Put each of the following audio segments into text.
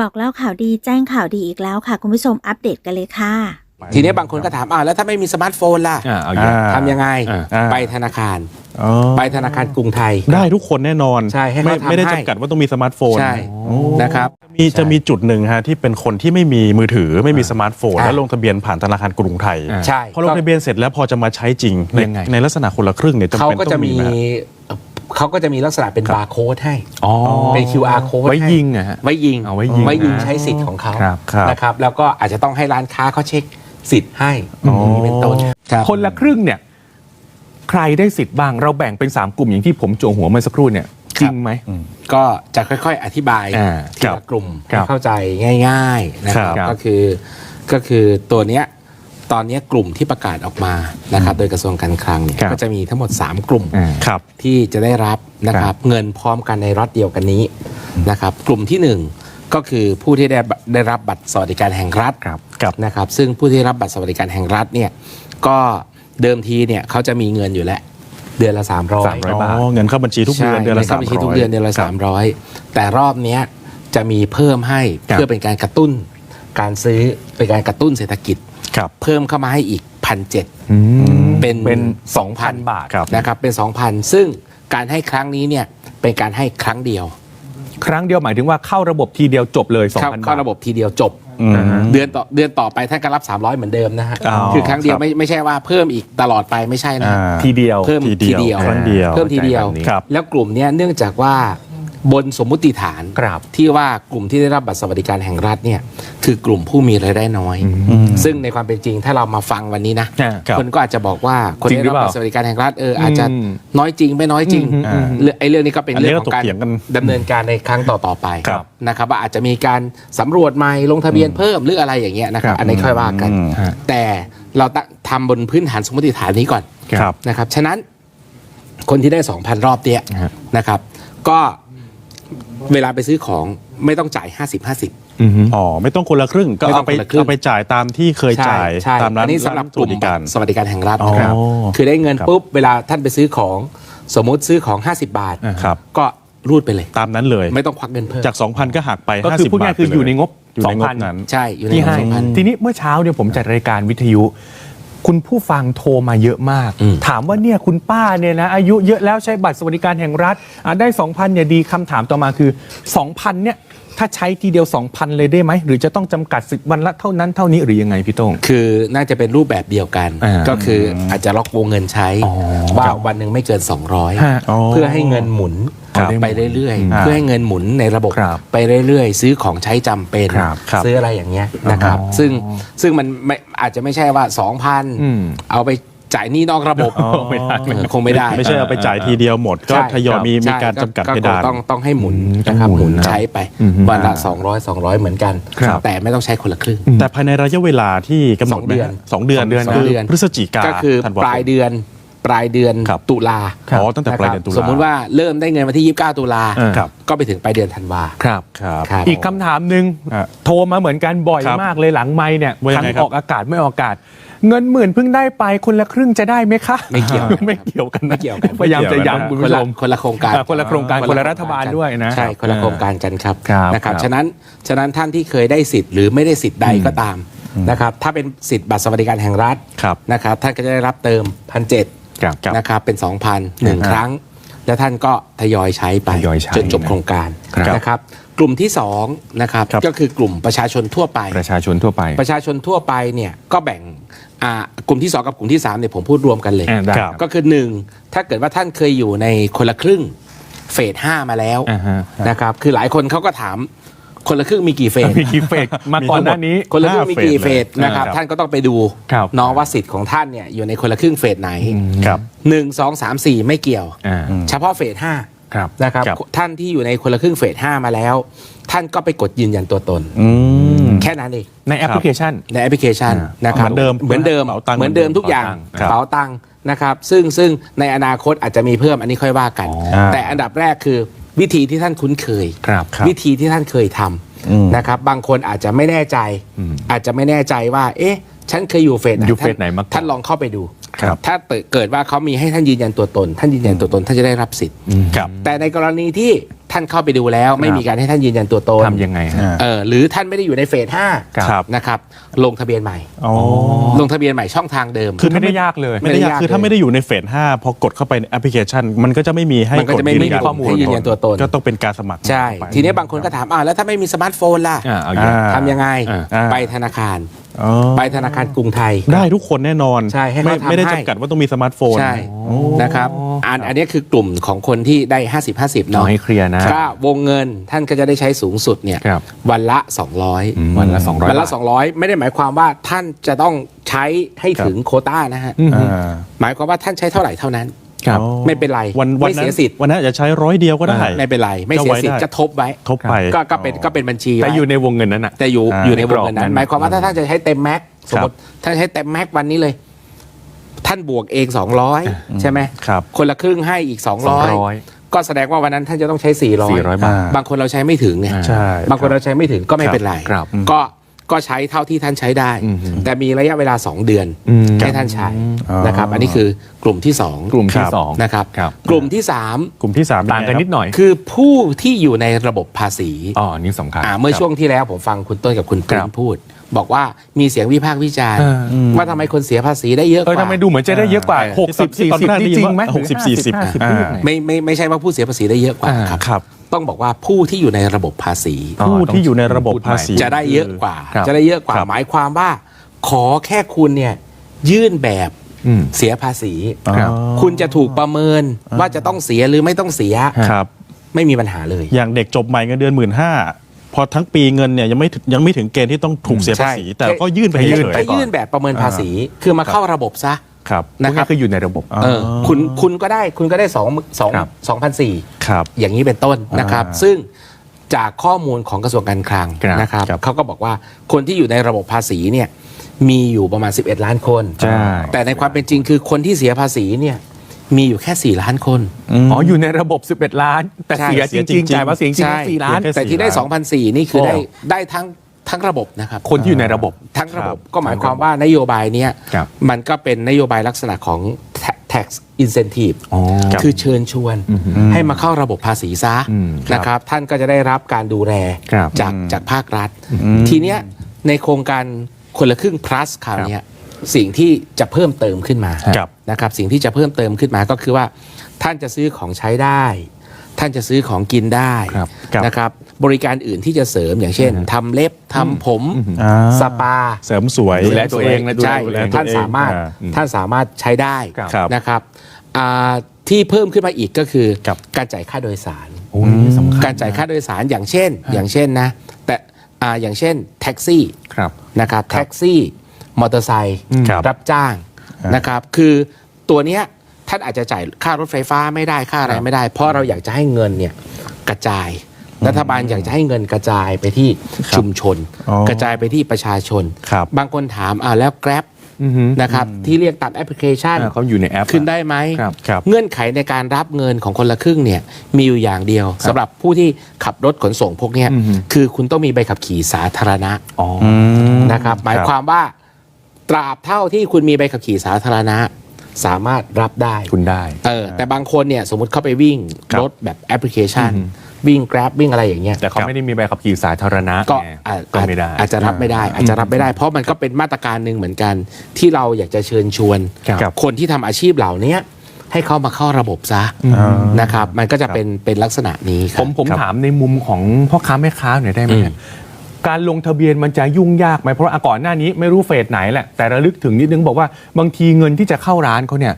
บอกเล่าข่าวดีแจ้งข่าวดีอีกแล้วค่ะ คุณผู้ชมอัปเดตกันเลยค่ะ ทีนี้บางคนก็ถามอ่าแล้วถ้าไม่มีสมาร์ทโฟนล่ะอ่าเอาอย่างอ่าทำยังไงอ่าอ่า ไปธนาคาร อ๋อไปธนาคารกรุงไทย ได้ทุกคนแน่นอนใช่ให้เขาไม่ทำไม่ได้ให้จำกัดว่าต้องมีสมาร์ทโฟนใช่โอ้นะครับมีใช่จะมีจุดหนึ่งฮะที่เป็นคนที่ไม่มีมือถือไม่มีสมาร์ทโฟน อ่า แล้วลงทะเบียนผ่านธนาคารกรุงไทยอ่าใช่ พอลงทะเบียนเสร็จแล้วพอจะมาใช้จริง ในยังไง ในลักษณะคนละครึ่งเนี่ยจำเขาเป็นก็ต้จะองมีมีไหม เขาก็จะมีลักษณะเป็นบาร์โค้ดให้ อ๋อเป็น QR code ไว้ให้ ยิงอะฮะ ไว้ยิงเอาไว้ยิงไว้ยิงนะใช้สิทธิ์ของเขาครับครับ นะครับ แล้วก็อาจจะต้องให้ร้านค้าเขาเช็คสิทธิ์ให้อ๋ออย่างนี้เป็นต้นครับคนละครึ่งเนี่ย ใครได้สิทธิ์บ้างเราแบ่งเป็น 3 กลุ่มอย่างที่ผมโจงหัวเมื่อสักครู่เนี่ยจริงไหม ก็จะค่อย ๆ อธิบายอ่าทีครัละบกลุ่มครัให้บเข้าใจง่าย ๆนะครับ ครับก็คือก็คือตัวเนี้ย ตอนเนี้ยกลุ่มที่ประกาศออกมานะครับโดยกระทรวงการคลังเนี่ยครับก็จะมีทั้งหมด 3 กลุ่มอ่าครับ ที่จะได้รับนะครับเงินพร้อมกันในรัฐเดียวกันนี้นะครับกลุ่มที่หนึ่งก็คือผู้ที่ได้บัตรได้รับบัตรสวัสดิการแห่งรัฐครับครับ นะครับซึ่งผู้ที่ได้รับบัตรสวัสดิการแห่งรัฐเนี่ยก็เดิมทีเนี่ยเขาจะมีเงินอยู่แล้วเดือนละ300 300บาทอ๋อเงินเข้าบัญชีทุกเดือนเดือนละใช่สามงิข้บัญชีร้ทุอกยเดือนเดือนละสามร้อยแต่รอบเนี้ยจะมีเพิ่มให้ครับ เพื่อเป็นการกระตุ้น การซื้อเป็นการกระตุ้นเศรษฐกิจ ครับ เพิ่มเข้ามาให้อีกพันเจ็ดอืมเป็นเป็นสองพัน2,000 บาทครับ นะครับเป็นสองพันซึ่งการให้ครั้งนี้เนี่ยเป็นการให้ครั้งเดียวครั้งเดียวหมายถึงว่าเข้าระบบทีเดียวจบเลยเข้า2,000เข้าบาทระบบทีเดียวจบ อืม เดือนต่อเดือนต่อไปท่านก็รับ 300 เหมือนเดิมนะฮะอ๋อคือครั้งเดียวครับ ไม่ไม่ใช่ว่าเพิ่มอีกตลอดไปไม่ใช่นะ อ่า ทีเดียว เพิ่มทีทีเดีเดียยววครั้งเดียวเพิ่มทีเดียว แบบนี้ครับ แล้วกลุ่มเนี้ยเนื่องจากว่า บนสมมุติฐานครับที่ว่ากลุ่มที่ได้รับบัตรสวัสดิการแห่งรัฐเนี่ยคือกลุ่มผู้มีรายได้น้อย ซึ่งในความเป็นจริงถ้าเรามาฟังวันนี้นะอ่าครับคนก็อาจจะบอกว่าคนจริงได้หรืรัอบเปล่าบัตรสวัสดิการแห่งรัฐเอออาจจะอืมน้อยจริงไม่น้อยจริงอืมอืมเรื่องไอ้เรื่องนี้ก็เป็นอันนี้เรื่องของการก็ถกเถียงกันดำเนินการในครั้งต่อๆไปครับ นะครับว่าอาจจะมีการสำรวจใหม่ลงทะเบียนเพิ่มหรืออะไรอย่างเงี้ยนะครับครับอันนี้ค่อยว่ากันอืมฮะแต่เราตั้งทำบนพื้นฐานสมมติฐานนี้ก่อน ครับ นะครับ ฉะนั้นคนที่ได้ 2,000 รอบเนี้ยฮะนะครับ ก็ เวลาไปซื้อของไม่ต้องจ่าย 50 50 อือฮึอ๋อ ไม่ต้องคนละครึ่ง ก็ไม่ต้เอาองไปคนละครึ่ง เอาไปจ่ายตามที่เคยจ่ายใช่ตามร้านอันนี้สำหรับกลุ่มสวัสดิการ สวัสดิการแห่งรัฐอ๋อนะครับคือได้เงินครับปุ๊บเวลาท่านไปซื้อของสมมุติซื้อของ 50 บาท อ่าครับ ก็รูดไปเลย ตามนั้นเลย ไม่ต้องควักเงินเพิ่มจาก 2,000 ก็หักไป ก็คือ50พูดง่ายบาทคืออยู่ในงบอยู่ในงบ2,000นั้น ใช่อยู่ในที่เงิให้นสองพัน ทีนี้เมื่อเช้าเนี่ยผมจัดรายการวิทยุ คุณผู้ฟังโทรมาเยอะมากอืมถามว่าเนี่ยคุณป้าเนี่ยนะอายุเยอะแล้วใช้บัตรสวัสดิการแห่งรัฐอะได้ 2,000เนี่ยดีคำถามต่อมาคือ 2,000เนี่ยถ้าใช้ทีเดียว 2,000 เลยได้ไหม หรือจะต้องจำกัดสิทธิ์วันละเท่านั้นเท่านี้หรือยังไงพี่โต้ง คือน่าจะเป็นรูปแบบเดียวกัน อ่าก็คืออาจจะล็อกวงเงินใช้ อ๋อว่าวันหนึ่งไม่เกิน ฮะ200อ๋อเพื่อให้เงินหมุน ครับไปเรื่อยอ่าๆเพื่อให้เงินหมุนในระบบครับไปเรื่อยๆ ซื้อของใช้จำเป็นครับครับซื้ออะไรอย่างเงี้ยนะครับอ๋อซึ่งซึ่งมันไม่อาจจะไม่ใช่ว่าอืม2,000 เอาไปจ่ายหนี้นอกระบบอ๋อไม่ได้เออคงไม่ได้ ไม่ใช่เอาไปจ่ายทีเดียวหมด ก็ใช่ทยอยมีมีใช่การจำกัดก็เพดานต้องต้องให้หมุนอืมนะครับต้องหหมุมุนนนะใช้ไปอืมวันละ 200 200 เหมือนกันครับแต่ไม่ต้องใช้คนละครึ่งแต่ภายในระยะเวลาที่กำหนดสองเดือนไหมสองเดือนสองเดือนคือสองเดือนพฤศจิกาก็คือธันวปลายเดือน ปลายเดือนครับตุลาอ๋อตั้งแต่ปลายเดือนตุลา สมมุติว่าเริ่มได้เงินวันที่ 29 ตุลาอ่าครับ ก็ไปถึงปลายเดือนธันวา ครับ ครับ ครับ อีกคำถามหนึ่งอะโทรมาเหมือนกันบ่อยครับมากเลยหลังไม่เนี่ยว่ายังไงทั้งครับ ออกอากาศไม่ออกอากาศ เงินหมื่นเพิ่งได้ไปคนละครึ่งจะได้ไหมคะ ไม่เกี่ยว ไม่เกี่ยวกันนะไม่เกี่ยวกัน พยายามจะไม่เกี่ยวกันย้ำคุณคนผู้ชละม คนละโครงการอ่าคนละโครงการคนละรัฐบาลด้วยนะใช่คนละโครงการกันครับครับนะครับครับ ฉะนั้นฉะนั้นท่านที่เคยได้สิทธิ์หรือไม่ได้สิทธิ์ใดก็ตามนะครับถ้าเป็นสิทธิ์บัตรสวัสดิการแห่งรัฐครับ นะครับท่านก็จะได้รับเติมพันเจ็ดครับ นะครับเป็น 2,000หนึ่งอ่าครั้ง แล้วท่านก็ทยอยใช้ไป ทยอยใช้จนจบโครงการครับนะครับ กลุ่มที่2นะครับครับ ก็คือกลุ่มประชาชนทั่วไป ประชาชนทั่วไปประชาชนทั่วไปเนี่ยก็แบ่งอ่ากลุ่มที่ 2 กับกลุ่มที่3เนี่ยผมพูดรวมกันเลย อ่าได้ครับ ก็คือ 1 ถ้าเกิดว่าท่านเคยอยู่ในคนละครึ่งเฟส5มาแล้วอ่าฮะ นะครับคือหลายคนเขาก็ถาม คนละครึ่งมีกี่เฟส มีกี่เฟกมาก่อนหน้านี้คนละครึ่งมีกี่เฟสห้าเฟสเลยนะครับครับท่านก็ต้องไปดูครับเน้องว่าสิทธิ์ของท่านเนี่ยอยู่ในคนละครึ่งเฟสไหนครับหนึ่งสองสามสี่ไม่เกี่ยวอ่าเฉพาะเฟสห้าครับนะครับครับท่านที่อยู่ในคนละครึ่งเฟสห้ามาแล้ว ท่านก็ไปกดยืนยันตัวตนอืมแค่นั้นเองในแอปพลิเคชันในแอปพลิเคชันอ่านนะครับเหมือนเดิมเหมือนเดิมเป๋าตังค์เหมือนเดิมทุกอย่างครับเป๋าตังค์นะครับซึ่งซึ่งในอนาคตอาจจะมีเพิ่มอันนี้ค่อยว่ากันอ๋อแต่อันดับแรกคือ วิธีที่ท่านคุ้นเคย ครับครับ วิธีที่ท่านเคยทำอืมนะครับ บางคนอาจจะไม่แน่ใจ อาจจะไม่แน่ใจว่า เอ๊ะ ฉันเคยอยู่เฟสไหนอยู่เฟสไหนมาก่อนท่านลองเข้าไปดู ครับ ถ้าเกิดว่าเขามีให้ท่านยืนยันตัวตน ท่านยืนยันตัวตน ท่านจะได้รับสิทธิ์ ครับ แต่ในกรณีที่ ท่านเข้าไปดูแล้ว ไม่มีการให้ท่านยืนยันตัวตนทำยังไงฮะอ่าเออหรือท่านไม่ได้อยู่ในเฟสห้าครับ นะครับ ลงทะเบียนใหม่ อ๋อ ลงทะเบียนใหม่ช่องทางเดิม คือไม่ได้ยากเลย ไม่ได้ยากไม่ได้ยากคือถ้าเลยไม่ได้อยู่ในเฟส5พอกดเข้าไปในแอปพลิเคชัน มันก็จะไม่มีให้มันก็จะไม่ดมียืนยันข้อมูล ให้ยืนยันตัวตน ก็ต้องเป็นการสมัครใช่ ไปทีนี้บางคนก็ถามอ่าแล้วถ้าไม่มีสมาร์ทโฟนล่ะอ่าเอาอย่างอ่าทำยังไงอ่า ไปธนาคาร อ๋อไปธนาคารกรุงไทย ได้ทุกคนแน่นอนใช่ให้เขาไม่ทำไม่ได้ให้ จำกัดว่าต้องมีสมาร์ทโฟน ใช่นะครับอันอันนี้คือกลุ่มของคนที่ได้ 50 50เอาเนาะ ให้เคลียร์นะก็วงเงินท่านก็จะได้ใช้สูงสุดเนี่ยครับวันละ 200 วันละ200วันละบาท200 ไม่ได้หมายความว่าท่านจะต้องใช้ให้ถึงโควต้านะฮะอ่า หมายความว่าท่านใช้เท่าไหร่เท่านั้น ครับอ๋อไม่เป็นไรวันวันไม่นั้เสีนยสิทธิ์วันนั้นอาจจะใช้ร้อยเดียวก็ได้ ไม่เป็นไร ไม่เสียสิทธิ์ก็ไว้ได้ก็ทบไว้ทบไป ก็ก็เป็นก็เป็นบัญชีแต่ไว้ อยู่ในวงเงินนั้นอะ แต่อยู่อ่าอยู่ในวงเงินในกรอบนั้นั้นนหมายความว่าถ้าท่านจะใช้เต็มแม็กซ์สมมติท่านใช้เต็มแม็กซ์วันนี้เลย ท่านบวกเอง 200 ใช่ไหมครับคนละครึ่งให้อีก 200 200 ก็แสดงว่าวันนั้นท่านจะต้องใช้ 400 400บาท บางคนเราใช้ไม่ถึงไงอ่าใช่บางคนเราใช้ไม่ถึงก็ไม่เป็นไร ครับ ก็ ก็ใช้เท่าที่ท่านใช้ได้อืมแต่มีระยะเวลา 2 เดือนอืมให้ท่านใช้อ๋อนะครับ อันนี้คือกลุ่มที่กลุ่มที่ครับสอง2นะครับครับกลุ่มที่กลุ่มที่สามต่างกันนิดหน่อย3คือผู้ที่อยู่ในระบบภาษีอ๋อนี่สำคัญอ่าเมื่อช่วงที่แล้วผมฟังคุณต้นกับคุณครัตุ้บนพูด บอกว่ามีเสียงวิพากษ์วิจารณ์เออว่าทำไมคนเสียภาษีได้เยอะกเออว่าทำไมดูเหมือนจะได้เยอะกว่าเออหกสิบสี่ตอนสิบแรกนี่ได้ยิจนริงไหมว่า60 40ห้าสิบอ่าพูดหน่อยไม่ไม่ไม่ใช่ว่าผู้เสียภาษีได้เยอะกว่าอ่าครับครับ ต้องบอกว่าผู้ที่อยู่ในระบบภาษีอ๋อผู้ที่อยู่ในระบบภาษี จะได้เยอะกว่าครับจะได้เยอะกว่าครับหมายความว่า ขอแค่คุณเนี่ยยื่นแบบอืมเสียภาษีครับอ๋อคุณจะถูกประเมินว่าจะต้องเสียหรือไม่ต้องเสียครับไม่มีปัญหาเลย อย่างเด็กจบใหม่เงินเดือนหมื่นห้าพอทั้งปีเงินเนี่ยยังไม่ถึงยังไม่ถึงเกณฑ์ที่ต้องถูกเสียภาษีใช่แต่ก็ยื่นไปยื่เฉนยไปไปก่อนยื่นแบบประเมินภาษี คือมาเข้าระบบซะๆ ครับนะครับคืออยู่ในระบบ เออคุณคุณก็ได้คุณก็ได้สองสองครับสองพันสี่ครับ อย่างนี้เป็นต้นนะครับ อ่าซึ่งจากข้อมูลของกระทรวงการคลังครับนะครับครับเขาก็บอกว่าคนที่อยู่ในระบบภาษีเนี่ยมีอยู่ประมาณ 11 ล้านคน ใช่ แต่ในความเป็นจริงคือคนที่เสียภาษีเนี่ยมีอยู่แค่ 4 ล้านคน อ๋อ อยู่ในระบบ 11 ล้าน แต่ใช่ เสียจริงๆจ่ายภาษีจริงใช่ๆสี่ล้านแค่แต่ที่ได้4ล้าน2,004นี่คือโอ้ได้ได้ทั้ง ทั้งระบบนะครับคนที่อยู่ในระบบทั้งระบบครับก็หมายความว่านโยบายเนี้ยครับมันก็เป็นนโยบายลักษณะของ tax incentive อ๋อครับคือเชิญชวนให้มาเข้าระบบภาษีซะอืมนะครับ ท่านก็จะได้รับการดูแลครับจากจากภาครัฐ ทีเนี้ยในโครงการคนละครึ่ง plus คราวเนี้ยสิ่งที่จะเพิ่มเติมขึ้นมาครับ นะครับ สิ่งที่จะเพิ่มเติมขึ้นมาก็คือว่า ท่านจะซื้อของใช้ได้ ท่านจะซื้อของกินได้ครับครับ นะครับบริการอื่นที่จะเสริมอย่างเช่นทำเล็บทำผมอ่า สปา เสริมสวย ดูแลตัวเองนะดูแลใช่ตัวเองท่านสามารถอ่าท่านสามารถใช้ได้ครับครับ นะครับอ่าที่เพิ่มขึ้นมาอีกก็คือครับ การจ่ายค่าโดยสาร โอ้ยนี่สำคัญการจ่ายค่าโดยสารอย่างเช่น อย่างเช่นนะ แต่อ่าอย่างเช่นแท็กซี่ครับ นะครับแท็กซี่ มอเตอร์ไซค์ครับ รับจ้างครับนะครับ คือตัวเนี้ยท่านอาจจะจ่ายค่ารถไฟฟ้าไม่ได้ค่าอะไรไม่ได้ เพราะเราอยากจะให้เงินเนี่ยกระจาย รัฐบาลอยากจะให้เงินกระจายไปที่ชุมชนอ๋อกระจายไปที่ประชาชนครับบางคนถามอ่าแล้ว Grab อือฮึนะครับที่เรียกตัดแอปพลิเคชันอ่าเขาอยู่ในแอปขึ้นได้ไหมครับครับเงื่อนไขในการรับเงินของคนละครึ่งเนี่ยมีอยู่อย่างเดียวสำหรับผู้ที่ขับรถขนส่งพวกเนี้ยอือฮึคือคุณต้องมีใบขับขี่สาธารณะอ๋อนะครับหมายความว่าตราบเท่าที่คุณมีใบขับขี่สาธารณะ สามารถรับได้คุณได้เออแต่บางคนเนี่ยสมมติเข้าไปวิ่งครับรถแบบแอปพลิเคชัน อือฮึวิ่ง Grab วิ่งอะไรอย่างเงี้ยแต่เขาไม่ได้มีใบขับขี่สาธารณะก็ไงอาจก็ไม่ได้อาจจะรับไม่ได้ อาจจะรับไม่ได้ เพราะมันก็เป็นมาตรการหนึ่งเหมือนกัน ที่เราอยากจะเชิญชวนครับคนที่ทำอาชีพเหล่านี้ให้เข้ามาเข้าระบบซะอ่านะครับมันก็จะเป็นเป็นลักษณะนี้คผรับมผมครับถามในมุมของพ่อค้าแม่ค้าหน่อยได้ไหมอืมเนี่ยการลงทะเบียนมันจะยุ่งยากไหมเพราะว่าก่อนหน้านี้ไม่รู้เฟสไหนแหละแต่ระลึกถึงนิดนึงบอกว่าบางทีเงินที่จะเข้าร้านเขาเนี่ย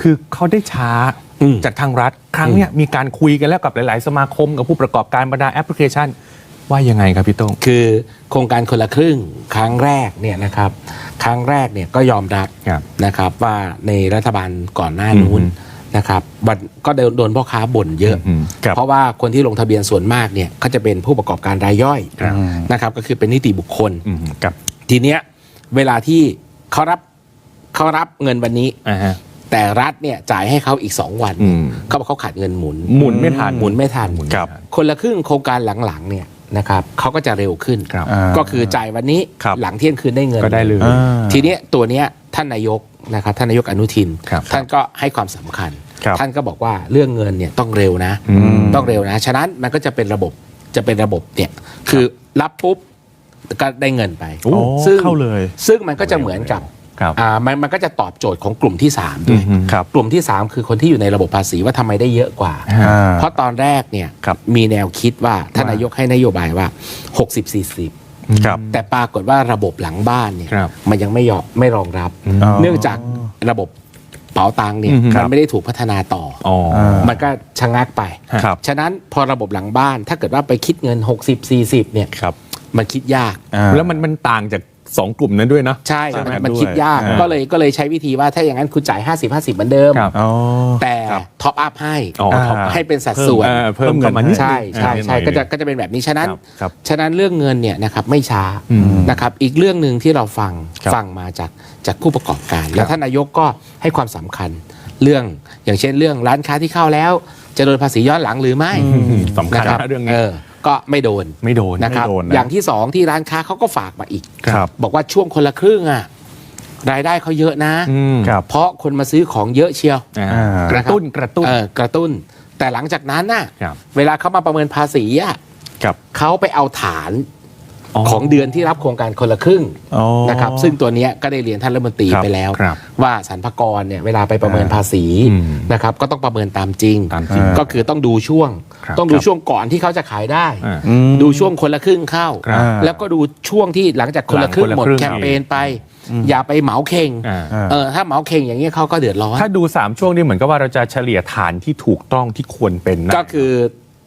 คือเขาได้ช้าอืมจากทางรัฐ ครั้งเนี้ยมีการคุยกันแล้วกับหลาย ๆ สมาคมกับผู้ประกอบการบรรดาแอปพลิเคชัน ว่ายังไงครับพี่โต้งคือโครงการคนละครึ่งครั้งแรกเนี่ยนะครับ ครั้งแรกเนี่ยก็ยอมรับครับนะครับว่าในรัฐบาลก่อนหน้านู้นอืมนะครับวันก็โดนโดนพ่อค้าบ่นเยอะอืมครับเพราะว่าคนที่ลงทะเบียนส่วนมากเนี่ยเขาจะเป็นผู้ประกอบการรายย่อยครับนะครับก็คือเป็นนิติบุคคลอืมครับทีเนี้ยเวลาที่เขารับเขารับเงินวันนี้อ่าฮะ แต่รัฐเนี่ยจ่ายให้เขาอีก 2 วันอืมเขาบอกเขาขาดเงินหมุนหมุนไม่ทันหมุนไม่ทันหมุนครับ คนละครึ่งโครงการหลังๆเนี่ยนะครับเขาก็จะเร็วขึ้น ครับ อ่า ก็คือจ่ายวันนี้ครับ หลังเที่ยงคืนได้เงิน ก็ได้เลย อ่า ทีเนี้ยตัวเนี้ยท่านนายกนะครับท่านนายกอนุทิน ครับท่านก็ให้ความสำคัญ ครับท่านก็บอกว่าเรื่องเงินเนี่ยต้องเร็วนะ อืม ต้องเร็วนะ ฉะนั้นมันก็จะเป็นระบบจะเป็นระบบเนี่ยคือรับปุ๊บก็ได้เงินไปโอ้ซึ่งเข้าเลย ซึ่งมันก็จะเหมือนกับ ครับอ่ามันมันก็จะตอบโจทย์ของกลุ่มที่3ด้วยอืมครับกลุ่มที่ 3 คือคนที่อยู่ในระบบภาษีว่าทำไมได้เยอะกว่า อ่าเพราะตอนแรกเนี่ยครับมีแนวคิดว่าท่านนายกให้นโยบายว่า 60ครับ40แต่ปรากฏว่าระบบหลังบ้านเนี่ยครับมันยังไม่ยอมไม่รองรับ อ๋อเนื่องจากระบบเป๋าตังค์เนี่ยอืมครัมับ นไม่ได้ถูกพัฒนาต่อออ๋อ มันก็ชะงักไป ครับ ฉะนั้นพอระบบหลังบ้านถ้าเกิดว่าไปคิดเงิน 60 40เนี่ยครับ มันคิดยาก อ่า แล้วมันมันต่างจาก สองกลุ่มนั้นด้วยนะ ใช่ใช่มันไหมมันด้วยคิดยากอ่า ก็เลยก็เลยใช้วิธีว่าถ้าอย่างนั้นคุณจ่าย 50 50 เหมือนเดิม ครับ อ๋อ แต่ครับท็อปอัพให้อ๋ออ่าท็อปให้เป็นสัดส่วนเออเพิ่มเพิ่มเงินเข้ามานิดนึง ใช่ใช่ใช่อ่าก็จะนิดหน่อยก็จะเป็นแบบนี้ฉะนั้นครับครับ ฉะนั้นเรื่องเงินเนี่ยนะครับไม่ช้าอืมนะครับอีกเรื่องหนึ่งที่เราฟังครับฟังมาจากจากผู้ประกอบการ แล้วท่านนายกก็ให้ความสำคัญเรื่องอย่างเช่นเรื่องร้านค้าที่เข้าแล้ว จะโดนภาษีย้อนหลังหรือไม่สำคัญนะครับนะเรื่องนี้ ก็ไม่โดนไม่โดนนะครับ ไม่โดนนะ อย่างที่สองที่ร้านค้าเขาก็ฝากมาอีก ครับ บอกว่าช่วงคนละครึ่งอะรายได้เขาเยอะนะ อืมครับ เพราะคนมาซื้อของเยอะเชียว อ่า อ่าก ระตุ้นกระตุ้น เออกระตุ้น แต่หลังจากนั้นน่ะ ครับ เวลาเขามาประเมินภาษีอะครับ เขาไปเอาฐานอ๋อ ของเดือนที่รับโครงการคนละครึ่งอ๋อนะครับซึ่งตัวเนี้ยก็ได้เรียนท่านรัฐมนตรีครับไปแล้วครับว่าสรรพากรเนี่ยเวลาไปประเมินภาษีอืมนะครับก็ต้องประเมินตามจริงตามจริงก็คือต้องดูช่วงครับต้องดูช่วงก่อนที่เขาจะขายได้อ่าอืมดูช่วงคนละครึ่งเข้าครับแล้วก็ดูช่วงที่หลังจากคนละครึ่งหลังคนละหมดครึ่งแคมเปญไปอย่าไปเหมาเข่งอ่าอ่าเออถ้าเหมาเข่งอย่างนี้ยเขาก็เดือดร้อน ถ้าดู 3 ช่วงนี้เหมือนกับว่าเราจะเฉลี่ยฐานที่ถูกต้องที่ควรเป็นนะก็คือ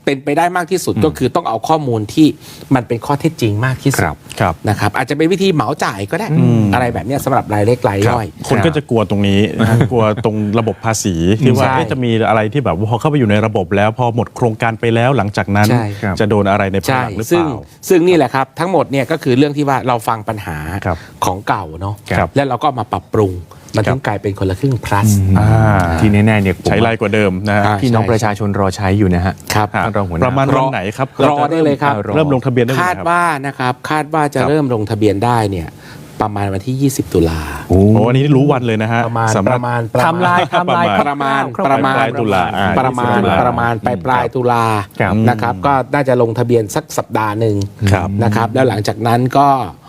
เป็นไปได้มากที่สุดก็คือต้องเอาข้อมูลที่มันเป็นข้อเท็จจริงมากที่สุคดรับครับนะครับ อาจจะเป็นวิธีเหมาจ่ายก็ได้อืมอะไรแบบเนี้ยสำหรับรายเล็กรายครับย่อย คนก็จะกลัวตรงนี้นะฮะกลัวตรงระบบภาษีที่ว่าใช่เอ๊ะจะมีอะไรที่แบบว่าพอเข้าไปอยู่ในระบบแล้วพอหมดโครงการไปแล้วหลังจากนั้นใช่ครับจะโดนอะไรในภายใช่หลังหรือเปซึ่งล่าซึ่งนี่แหละครับทั้งหมดเนี่ยก็คือเรื่องที่ว่าเราฟังปัญหาครับของเก่าเนาะครับแล้วเราก็มาปรับปรุง มันครับถึงกลายเป็นคนละครึ่ง plus อ่าที่แน่ๆเนี่ยผมใช้ไรกว่าเดิมนะฮะอ่าพี่น้องใช่ประชาชนรอใช้อยู่นะฮะครับท่านรองหัวหน้าประมาณรวัอนไหนครับรอได้เลยครับรอเริ่มลงทะเบียนได้ไหมคาดครับว่านะครับคาดว่าจะครับเริ่มลงทะเบียนได้เนี่ยประมาณวันที่ 20 ตุลาโอ้โอ้อันนี้รู้วันเลยนะฮะ ประมาณสำหปรับระมาณทำลายทำลายประมาณคร่าวๆประมาณปลายตุลาอ่าประมาณ20ตุลาประมาณปลายปลายตุลาครับนะครับ ก็น่าจะลงทะเบียนสักสัปดาห์หนึ่งครับนะครับ แล้วหลังจากนั้นก็อ่า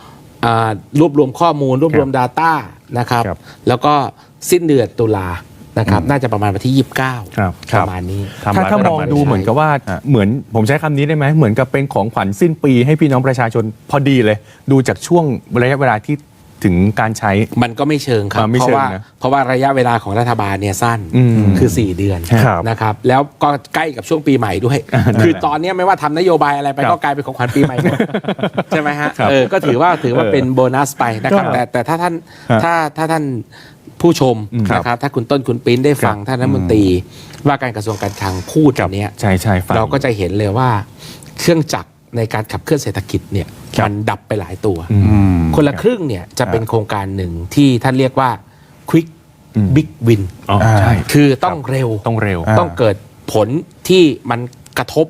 รวบรวมข้อมูล รวบรวม Data นะครับ ครับแล้วก็สิ้นเดือนตุลานะครับ น่าจะประมาณวันที่ 29 ครับประมาณนี้ ทำถ้าลายถ้ามประองณดูนี้เหมือนกับว่าฮะ เหมือนผมใช้คำนี้ได้ไหมเหมือนกับเป็นของขวัญสิ้นปีให้พี่น้องประชาชนพอดีเลย ดูจากช่วงระยะเวลาที่ ถึงการใช้ มันก็ไม่เชิงครับอ่าไม่เพเชิราะงว่านะเพราะว่าระยะเวลาของรัฐบาลเนี่ยสั้นอืมคือ 4 เดือนครับนะครับ แล้วก็ใกล้กับช่วงปีใหม่ด้วย คือตอนเนี้ยไม่ว่าทำนโยบายอะไรไปครับก็กลายเป็นของขวัญปีใหม่หมดใช่ไหมฮะครับเออก็ถือว่าถือว่าเป็นโบนัสไปนะครับ ครับแต่แต่ถ้าท่านฮะถ้าถ้าท่านผู้ชมครับนะครับ ถ้าคุณต้นคุณปิ้นได้ฟังครับ ท่านรัฐมนตรี ว่าการกระทรวงการคลังพูดแบบเนี้ย ใช่ใช่ฟัง เราก็จะเห็นเลยว่าเครื่องจักร ในการขับเคลื่อนเศรษฐกิจเนี่ยมันดับไปหลายตัวอืมอืมคนละครึ่งเนี่ยจะเป็นโครงการหนึ่งที่ท่านเรียกว่า Quick อืม Big Win อ๋อใช่คือต้องเร็วต้องเร็วอ่าต้องเกิดผลที่มันกระทบ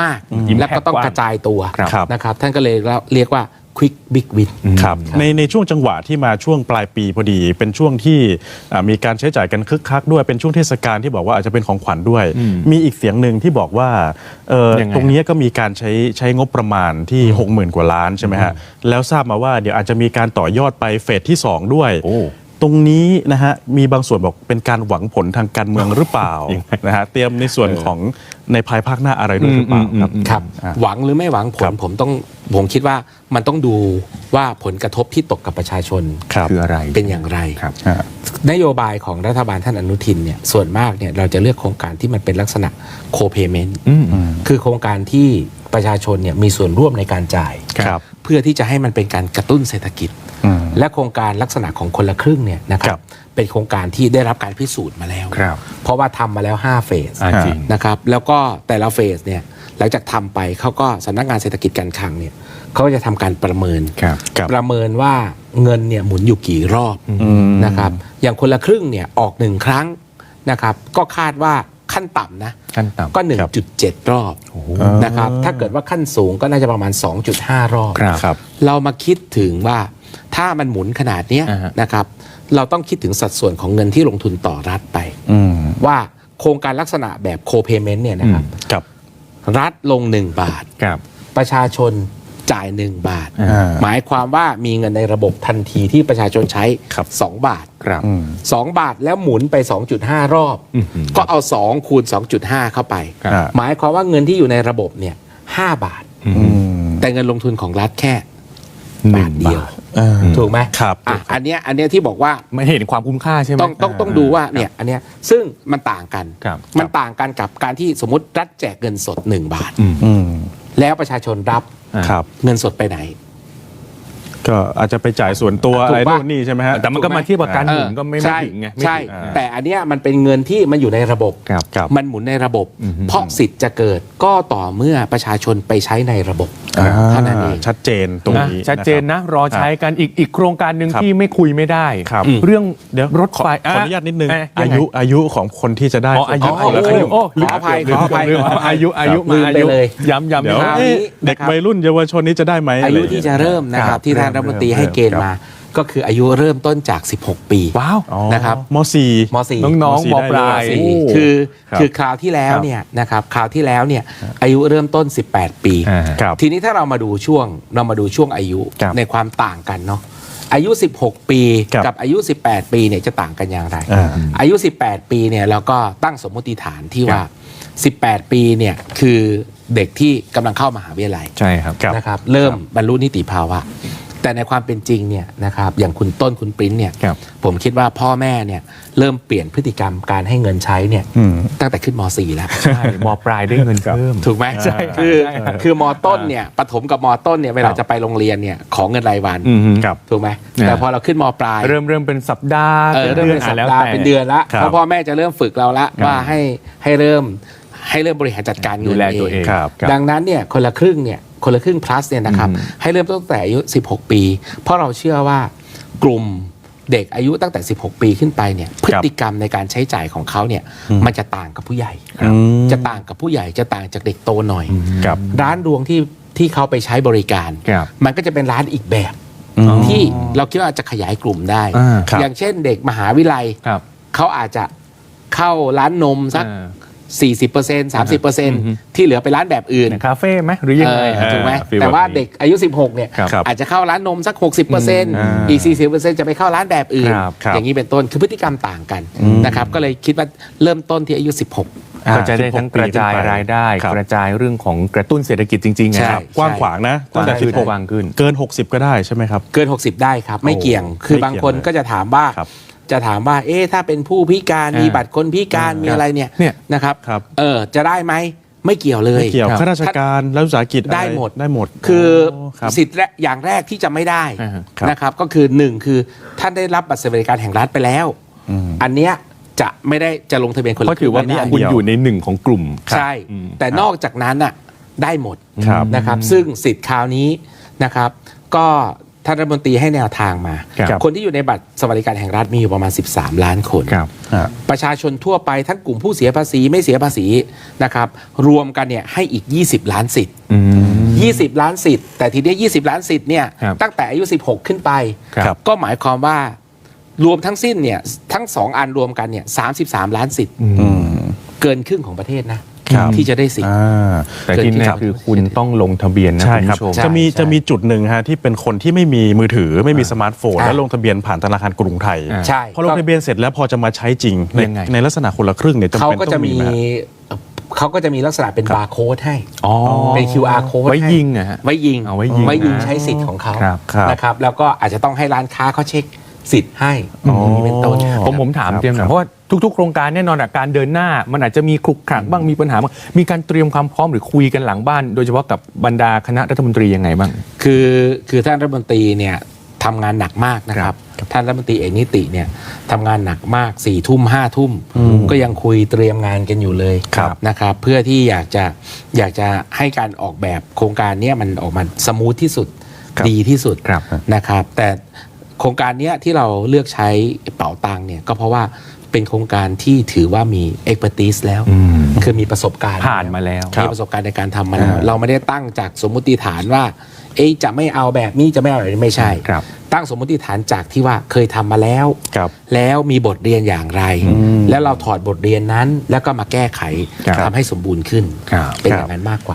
มาก Impact แล้วก็ต้องกระจายตัวครับนะครับ ท่านก็เลยเรียกว่า Quick Big Win ครับในในช่วงจังหวะที่มาช่วงปลายปีพอดี เป็นช่วงที่อ่ามีการใช้จ่ายกันคึกคักด้วย เป็นช่วงเทศกาลที่บอกว่าอาจจะเป็นของขวัญด้วยอืมมีอีกเสียงหนึ่งที่บอกว่าเออยังไง ตรงเนี้ยก็มีการใช้ใช้งบประมาณที่ 60,000 กว่าล้านใช่ไหมฮะ แล้วทราบมาว่าเดี๋ยวอาจจะมีการต่อยอดไปเฟสที่ 2 ด้วย โอ้ ตรงนี้นะฮะมีบางส่วนบอกเป็นการหวังผลทางการเมืองหรือเปล่ายังไงนะฮะเตรียมในส่วนของในภายภาคหน้าอะไรด้วยหรือเปล่าครับอืมครับอ่าหวังหรือไม่หวังผครัลบผมต้องผมคิดว่ามันต้องดูว่าผลกระทบที่ตกกับประชาชนครับคืออะไรเป็นอย่างไรครับฮะนโยบายของรัฐบาลท่านอนุทินเนี่ยส่วนมากเนี่ยเราจะเลือกโครงการที่มันเป็นลักษณะโคเ a เมนต์อืมคือโครงการที่ประชาชนเนี่ยมีส่วนร่วมในการจ่ายครับ เพื่อที่จะให้มันเป็นการกระตุ้นเศรษฐกิจอืมและโครงการลักษณะของคนละครึ่งเนี่ยนะคครัรับบเป็นโครงการที่ได้รับการพิสูจน์มาแล้วครับเพราะว่าทำมาแล้ว 5 เฟสอ่าจริงนะครับแล้วก็แต่ละเฟสเนี่ยหลังจากทำไปเขาก็สำนักงานเศรษฐกิจการคลังเนี่ยเขาก็จะทำการประเมินครับครับประเมินว่าเงินเนี่ยหมุนอยู่กี่รอบอืมนะครับอย่างคนละครึ่งเนี่ยออกหนึ่งครั้งนะครับก็คาดว่า ขั้นต่ำนะขั้นต่ำก็ครับ1.7 รอบโอ้โหนะครับถ้าเกิดว่าขั้นสูงก็น่าจะประมาณ 2.5 รอบครับครับเรามาคิดถึงว่าถ้ามันหมุนขนาดเนี้ยอ่าฮะนะครับเราต้องคิดถึงสัดส่วนของเงินที่ลงทุนต่อรัฐไปอืมว่าโครงการลักษณะแบบโคเพเมนต์เนี่ยนะครับครับรัฐลง 1 บาทครับประชาชน จ่าย 1 บาท อ่า หมายความว่ามีเงินในระบบทันทีที่ประชาชนใช้ครับ2บาท ครับอืม2บาทแล้วหมุนไป 2.5 รอบอืมอืมก็เอา 2 คูณ 2.5 เข้าไป ครับอ่าหมายความว่าเงินที่อยู่ในระบบเนี่ย5บาทอืมอืมแต่เงินลงทุนของรัฐแค่หนึ่บางทบาเดียวทอ่า ถูกไหมครับ อะอันเนี้ยอันเนี้ยที่บอกว่า ไม่เห็นความคุ้มค่าใช่ไหม ต้องต้องต้องดูว่าเนี่ยอันเนี้ยซึ่งมันต่างกัน ครับ มันต่างกันกับการที่สมมติรัฐแจกเงินสด 1 บาท อืมอืมแล้วประชาชนรับอ่าครับ เงินสดไปไหน ก็อาจจะไปจ่ายส่วนตัวถูอะไรกปะนู่นนี่ใช่ไหมฮะแต่มันก็มาเทียบกับการหมุนเออก็ไม่ไม่ใช่ถึงไงไม่ใช่ถึงแต่อันเนี้ยมันเป็นเงินที่มันอยู่ในระบบครับครับมันหมุนในระบบอือฮึเพราะสิทธิ์จะเกิดก็ต่อเมื่อประชาชนไปใช้ในระบบอ่าเท่านั้นเองชัดเจนตรงนะนี้ชัดเจนนะ รอใช้กันอีกอีกโครงการหนึ่งครับที่ไม่คุยไม่ได้ครับเรื่องเดี๋ยวรถขอไฟขออนุญาตนิดนึงเะอายังไงยุอายุของคนที่จะได้อ๋ออายุอ๋อคนละครึ่งโอ้โอ้ขออภัยลืมขออภัยลืมขออภัยอายุอายุลืมามอาไปยุเลยย้ำย้ำเดี๋ยวย้ำคราวนี้เอ๊ะเด็กนะครับวัยรุ่นเยาวชนนี้จะได้ไหมอายุไรที่จะเริ่มนะครับครับที่ท่านรัฐมนตรีให้เกณฑ์มา ก็คืออายุเริ่มต้นจาก 16 ปีว้าวอ๋อนะครับมสี่ม .4 น้องมสี่ๆมได้ปลายเลยสี่โอ้คือครับคือคราวที่แล้วเนี่ยนะครับคราวที่แล้วเนี่ยอายุเริ่มต้น 18 ปีอ่าครับทีนี้ถ้าเรามาดูช่วงเรามาดูช่วงอายุครับในความต่างกันเนาะอายุ 16 ปีครับกับอายุ 18 ปีเนี่ยจะต่างกันอย่างไรอ่าอายุ 18 ปีเนี่ยเราก็ตั้งสมมติฐานที่ว่า 18 ปีเนี่ยคือเด็กที่กำลังเข้ามหาวิทยาลัยใช่ครับครับนะครับ เริ่มบรรลุนิติภาวะ แต่ในความเป็นจริงเนี่ยนะครับอย่างคุณต้นคุณปริ้นเนี่ยครับผมคิดว่าพ่อแม่เนี่ยเริ่มเปลี่ยนพฤติกรรมการให้เงินใช้เนี่ยอืม ตั้งแต่ขึ้นม .4 แล้ว ใช่มปลายได้เงินเพิ่ม ถูกไหมใช่คือใช่คือมต้นเนี่ยปฐมกับมต้นเนี่ยเวลาครับ จะไปโรงเรียนเนี่ยของเงินรายวันอืมครับ ถูกไหมอ่าแต่พอเราขึ้นมปลายเริ่มเริ่มเป็นสัปดาห์เออเริ่มเป็นอะสัปแล้วดาห์แต่เป็นเดือนละครับ เพราะพ่อแม่จะเริ่มฝึกเราละครับว่าให้ให้เริ่มให้เริ่มบริหารจัดการเงิดูนแลตัวเองครับครับ ดังนั้นเนี่ยคนละครึ่งเนี่ย คนละครึ่ง plus เนี่ยนะครับอืมให้เริ่มต้นตั้งแต่อายุ 16 ปี เพราะเราเชื่อว่ากลุ่มเด็กอายุตั้งแต่ 16 ปีขึ้นไปเนี่ยพฤติกรรมในการใช้จ่ายของเขาเนี่ยอืมมันจะต่างกับผู้ใหญ่อืมจะต่างกับผู้ใหญ่จะต่างจากเด็กโตหน่อยครับร้านรวงที่ที่เขาไปใช้บริการครับมันก็จะเป็นร้านอีกแบบอืมที่เราคิดว่าจะขยายกลุ่มได้อ่าครับอย่างเช่นเด็กมหาวิทยาลัยครับเขาอาจจะเข้าร้านนมสักอ่า 40% 30%ที่เหลือไปร้านแบบอื่นคาเฟ่ไหมหรือยังไงเออถูกไหมอ่าฟีลแต่ว่าบบนี้เด็กอายุ 16เนี่ยครับครับอาจจะเข้าร้านนมสัก 60%อ่าอีก 40%จะไปเข้าร้านแบบอื่นครับครับอย่างนี้เป็นต้นคือพฤติกรรมต่างกันอืมนะครับก็เลยคิดว่าเริ่มต้นที่อายุ 16ก็จะได้ทั้งกระจายรายได้ครับกระจายเรื่องของกระตุ้นเศรษฐกิจจริงๆใช่นะครับกว้างขวางนะกว้างตั้งแต่ขึ้น16กว้างขึ้น เกิน 60 ก็ได้ใช่ไหมครับ เกิน 60 ได้ครับ ไม่โอ้เกี่ยง คือบางคนไม่เกี่ยงเลยก็จะถามว่าครับ จะถามว่า เอ๊ะถ้าเป็นผู้พิการอ่ามีมีบัตรคนพิการอ่ามีมีอะไรเนี่ยเนี่ยนะครับครับ เออจะได้ไหมไม่เกี่ยวเลย ไม่เกี่ยวครับข้าราชการรัฐวิสาหกิจอะไรได้หมด ได้หมด คือโครับสิทธิ์แรกอย่างแรกที่จะไม่ได้อ่าฮะครับนะครับก็คือหนึ่งคือท่านได้รับบัตรสวัสดิการแห่งรัฐไปแล้วอืมอันเนี้ยจะไม่ได้จะลงทะเบียนคนเพละราะถือว่าครึ่งไม่ได้คุณอยู่ในหนึ่งของกลุ่มใช่อืมแต่นอกจากนั้นอะได้หมดครับนะครับ ซึ่งสิทธิ์คราวนี้นะครับ ก็ ท่านรัฐมนตรีให้แนวทางมา ครับคนที่อยู่ในบัตรสวัสดิการแห่งรัฐมีอยู่ประมาณ 13 ล้านคน ครับฮะ ประชาชนทั่วไปทั้งกลุ่มผู้เสียภาษีไม่เสียภาษีนะครับ รวมกันเนี่ยให้อีก 20 ล้านสิทธิ์ อืม 20 ล้านสิทธิ์ แต่ทีเนี้ย20 ล้านสิทธิ์เนี่ยครับตั้งแต่อายุ 16 ขึ้นไป ครับ ก็หมายความว่ารวมทั้งสิ้นเนี่ยทั้งสองอันรวมกันเนี่ย33 ล้านสิทธิ์ อืม เกินครึ่งของประเทศนะครับ ที่จะได้สิทธิ์อ่าแต่ที่แน่คือคุณต้องลงทะเบียนนะใช่คุณครับผู้ชมใช่จะมีจะมีจุดหนึ่งฮะที่เป็นคนที่ไม่มีมือถือไม่มีสมาร์ทโฟนใช่แล้วลงทะเบียนผ่านธนาคารกรุงไทยอ่าใช่พอลงทะเบียนเสร็จแล้วพอจะมาใช้จริง ในยังไงในลักษณะคนละครึ่งเนี่ยจำเขาเป็นก็ต้จะองมีมีไหมเขาก็จะมีลักษณะเป็นบาร์โค้ดให้อ๋อเป็น QR code ไว้ให้ยิงอะฮะไว้ยิงเอาไว้ยิงไว้ยิงนะใช้สิทธิ์ของเขาครับครับนะครับแล้วก็อาจจะต้องให้ร้านค้าเขาเช็ค สิทธิ์ให้อ๋ออย่างนี้เป็นต้นผมผมถามครับเตรียมหน่อยเพราะว่าทุกๆ โครงการแน่นอนอะการเดินหน้า มันอาจจะมีคลุกคลักบ้างมีปัญหาบ้างมีการเตรียมความพร้อมหรือคุยกันหลังบ้าน โดยเฉพาะกับบรรดาคณะรัฐมนตรียังไงบ้าง คือคือท่านรัฐมนตรีเนี่ยทำงานหนักมากนะคครัรับบท่านรัฐมนตรีเอกนิติเนี่ยทำงานหนักมากสี่ทุ่มห้าทุ่มก็ยังคุยเตรียมงานกันอยู่เลยครับนะครับ เพื่อที่อยากจะอยากจะให้การออกแบบโครงการเนี้ยมันออกมาสมูทที่สุดครับดีที่สุดครับ นะครับ แต่ โครงการเนี้ยที่เราเลือกใช้เป๋าตังค์เนี่ยก็เพราะว่าเป็นโครงการที่ถือว่ามี expertise แล้วอืมคือมีประสบการณ์ผ่านมาแล้วมีประสบการณ์ในการทำมาแล้วอ่าเราไม่ได้ตั้งจากสมมุติฐานว่า เอ๊ะจะไม่เอาแบบนี้จะไม่เอาแบบนี้ไม่ใช่ครับตั้งสมมุติฐานจากที่ว่าเคยทำมาแล้วครับแล้วมีบทเรียนอย่างไร แล้วเราถอดบทเรียนนั้น แล้วก็มาแก้ไขครับทำให้สมบูรณ์ขึ้นครับเป็นอย่างนั้นมากกว่า